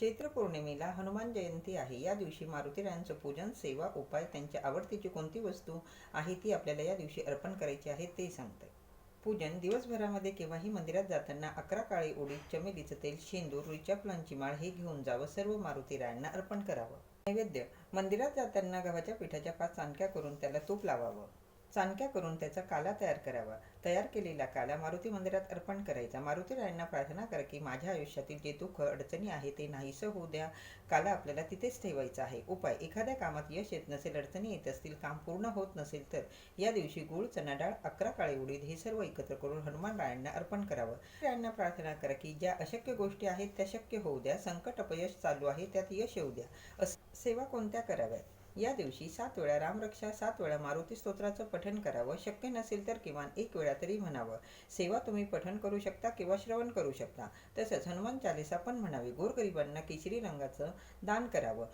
चैत्र पौर्णिमेला हनुमान जयंती आहे. या दिवशी मारुतीरायांचं पूजन सेवा उपाय त्यांच्या आवडतीची कोणती वस्तू आहे ती आपल्याला या दिवशी अर्पण करायची आहे ते सांगते पूजन दिवसभरामध्ये केव्हाही मंदिरात जाताना अकरा काळी उडीद चमेलीचं तेल शेंदूर रुईच्या फुलांची माळ हे घेऊन जावं सर्व मारुतीरायांना अर्पण करावं. नैवेद्य मंदिरात जाताना गव्हाच्या पिठाच्या पाच चाणक्या करून त्याला तूप लावावं. चाणक्या करून त्याचा काला तयार करावा. तयार केलेला काला मारुती मंदिरात अर्पण करायचा. मारुतीरायांना प्रार्थना करा की माझ्या आयुष्यातील जे दुःख अडचणी आहे ते नाहीसं होऊ द्या. काला आपल्याला तिथेच ठेवायचा आहे. उपाय एखाद्या कामात यश येत नसेल अडचणी येत असतील काम पूर्ण होत नसेल तर या दिवशी गुळ चना डाळ अकरा काळे उडीद हे सर्व एकत्र करून हनुमान रायांना अर्पण करावं. रायांना प्रार्थना करा की ज्या अशक्य गोष्टी आहेत त्या शक्य होऊ द्या. संकट अपयश चालू आहे त्यात यश येऊ द्या. अस सेवा कोणत्या कराव्यात? या दिवशी सात वेळा रामरक्षा सात वेळा मारुती स्तोत्राचं पठण करावं. शक्य नसेल तर किमान एक वेळा तरी म्हणावं. सेवा तुम्ही पठण करू शकता किंवा श्रवण करू शकता. तसंच हनुमान चालिसा पण म्हणावी. गोरगरिबांना केशरी रंगाचं दान करावं.